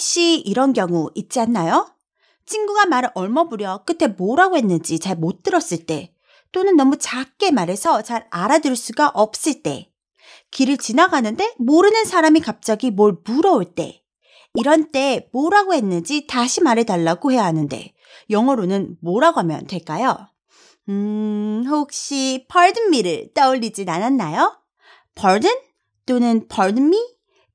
혹시 이런 경우 있지 않나요? 친구가 말을 얼머부려 끝에 뭐라고 했는지 잘 못 들었을 때, 또는 너무 작게 말해서 잘 알아들을 수가 없을 때, 길을 지나가는데 모르는 사람이 갑자기 뭘 물어올 때, 이런 때 뭐라고 했는지 다시 말해달라고 해야 하는데, 영어로는 뭐라고 하면 될까요? 음, 혹시 pardon me를 떠올리진 않았나요? pardon 또는 pardon me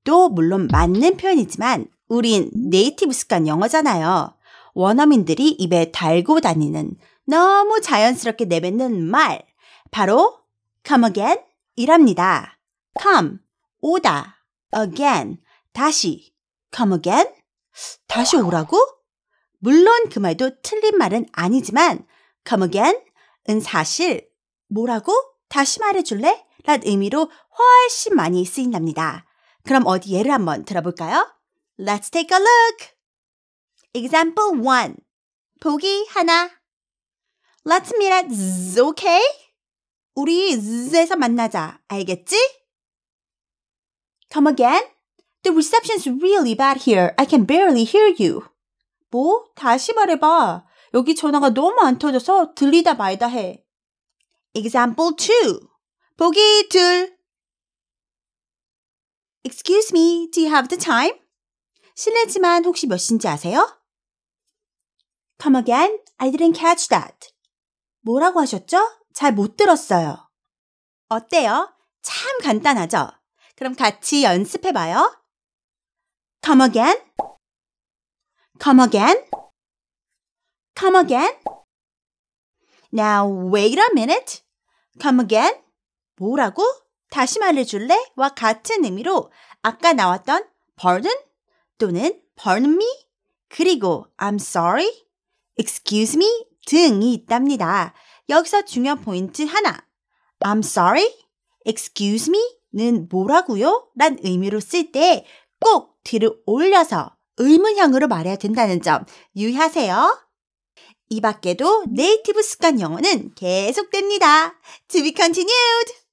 도 물론 맞는 표현이지만 우린 네이티브 습관 영어잖아요. 원어민들이 입에 달고 다니는 너무 자연스럽게 내뱉는 말 바로 come again 이랍니다. come 오다 again 다시 come again 다시 오라고? 물론 그 말도 틀린 말은 아니지만 come again 은 사실 뭐라고? 다시 말해줄래? 란 의미로 훨씬 많이 쓰인답니다. 그럼 어디 예를 한번 들어볼까요? Let's take a look. Example 1. 보기 하나. Let's meet at Z, okay? 우리 Z에서 만나자. 알겠지? Come again? The reception's really bad here. I can barely hear you. 뭐? 다시 말해봐. 여기 전화가 너무 안 터져서 들리다 말다 해. Example 2. 보기 둘. Excuse me, do you have the time? 실례지만 혹시 몇 시인지 아세요? Come again? I didn't catch that. 뭐라고 하셨죠? 잘 못 들었어요. 어때요? 참 간단하죠? 그럼 같이 연습해봐요. Come again? Come again? Come again? Now wait a minute. Come again? 뭐라고? 다시 말해줄래? 와 같은 의미로 아까 나왔던 pardon 또는 pardon me 그리고 I'm sorry, excuse me 등이 있답니다. 여기서 중요한 포인트 하나. I'm sorry, excuse me는 뭐라고요? 란 의미로 쓸 때 꼭 뒤를 올려서 의문형으로 말해야 된다는 점 유의하세요. 이 밖에도 네이티브 습관 영어는 계속됩니다. To be continued!